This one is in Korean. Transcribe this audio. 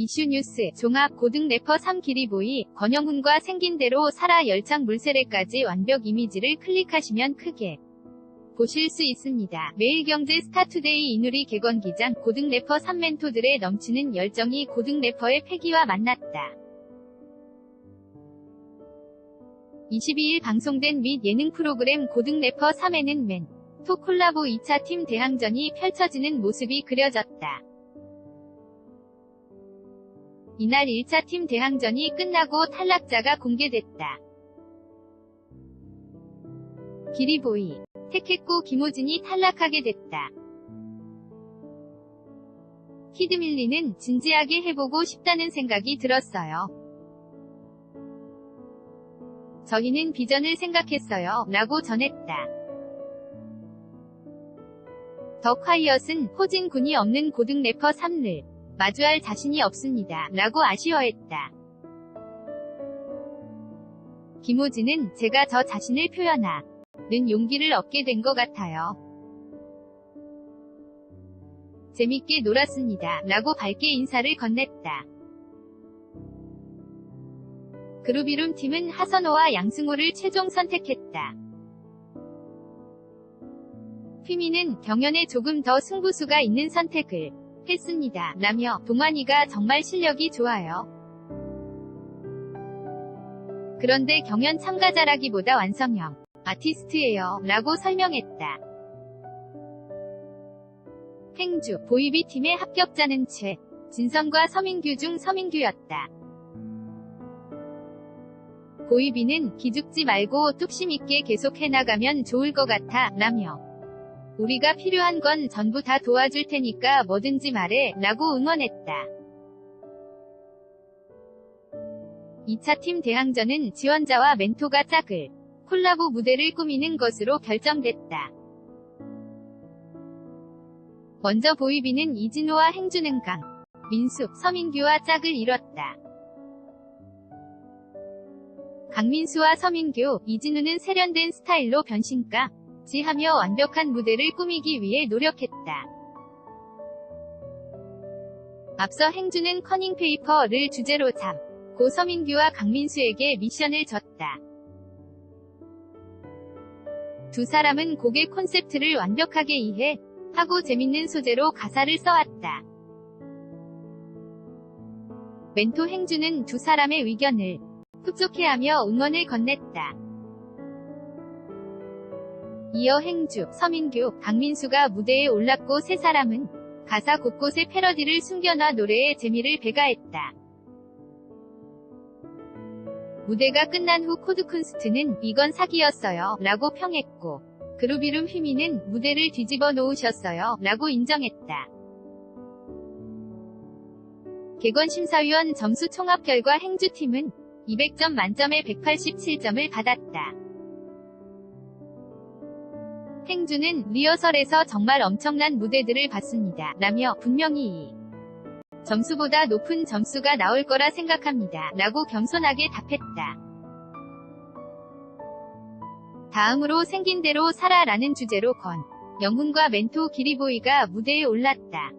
이슈뉴스 종합 고등 래퍼 3기리보이 권영훈과 생긴 대로 살아 열창 물세례까지 완벽 이미지를 클릭하시면 크게 보실 수 있습니다. 매일경제 스타투데이 이누리 개건기장 고등 래퍼 3멘토들의 넘치는 열정이 고등 래퍼의 패기와 만났다. 22일 방송된 및 예능 프로그램 고등 래퍼 3에는 맨, 토 콜라보 2차 팀 대항전이 펼쳐지는 모습이 그려졌다. 이날 1차 팀 대항전이 끝나고 탈락자가 공개됐다. 기리보이, 택했고 김호진이 탈락하게 됐다. 키드밀리는 진지하게 해보고 싶다는 생각이 들었어요. 저희는 비전을 생각했어요. 라고 전했다. 더 콰이엇은 호진 군이 없는 고등 래퍼 3를 마주할 자신이 없습니다. 라고 아쉬워했다. 김호진은 제가 저 자신을 표현하는 용기를 얻게 된 것 같아요. 재밌게 놀았습니다. 라고 밝게 인사를 건넸다. 그루비룸 팀은 하선호와 양승호를 최종 선택했다. 휘미는 경연에 조금 더 승부수가 있는 선택을 했습니다. 라며 동환이가 정말 실력이 좋아요. 그런데 경연 참가자라기보다 완성형 아티스트예요. 라고 설명했다. 행주, 보이비 팀의 합격자는 최, 진성과 서민규 중 서민규였다. 보이비는 기죽지 말고 뚝심 있게 계속 해나가면 좋을 것 같아, 라며 우리가 필요한 건 전부 다 도와줄 테니까 뭐든지 말해, 라고 응원했다. 2차 팀 대항전은 지원자와 멘토가 짝을 콜라보 무대를 꾸미는 것으로 결정됐다. 먼저 보이비는 이진호와 행주는 강, 민숙, 서민규와 짝을 이뤘다. 강민수와 서민규, 이진우는 세련된 스타일로 변신 까 지하며 완벽한 무대를 꾸미기 위해 노력했다. 앞서 행주는 커닝페이퍼를 주제로 잡고 서민규와 강민수에게 미션을 줬다. 두 사람은 곡의 콘셉트를 완벽하게 이해 하고 재밌는 소재로 가사를 써왔다. 멘토 행주는 두 사람의 의견을 흡족해하며 응원을 건넸다. 이어 행주, 서민규, 강민수가 무대에 올랐고 세 사람은 가사 곳곳에 패러디를 숨겨놔 노래의 재미를 배가했다. 무대가 끝난 후 코드쿤스트는 이건 사기였어요 라고 평했고 그루비룸 휘미는 무대를 뒤집어 놓으셨어요 라고 인정했다. 개건심사위원 점수 총합 결과 행주팀은 200점 만점에 187점을 받았다. 행주는 리허설에서 정말 엄청난 무대들을 봤습니다. 라며 분명히 이 점수보다 높은 점수가 나올 거라 생각합니다. 라고 겸손하게 답했다. 다음으로 생긴 대로 살아라는 주제로 건 영훈과 멘토 기리보이가 무대에 올랐다.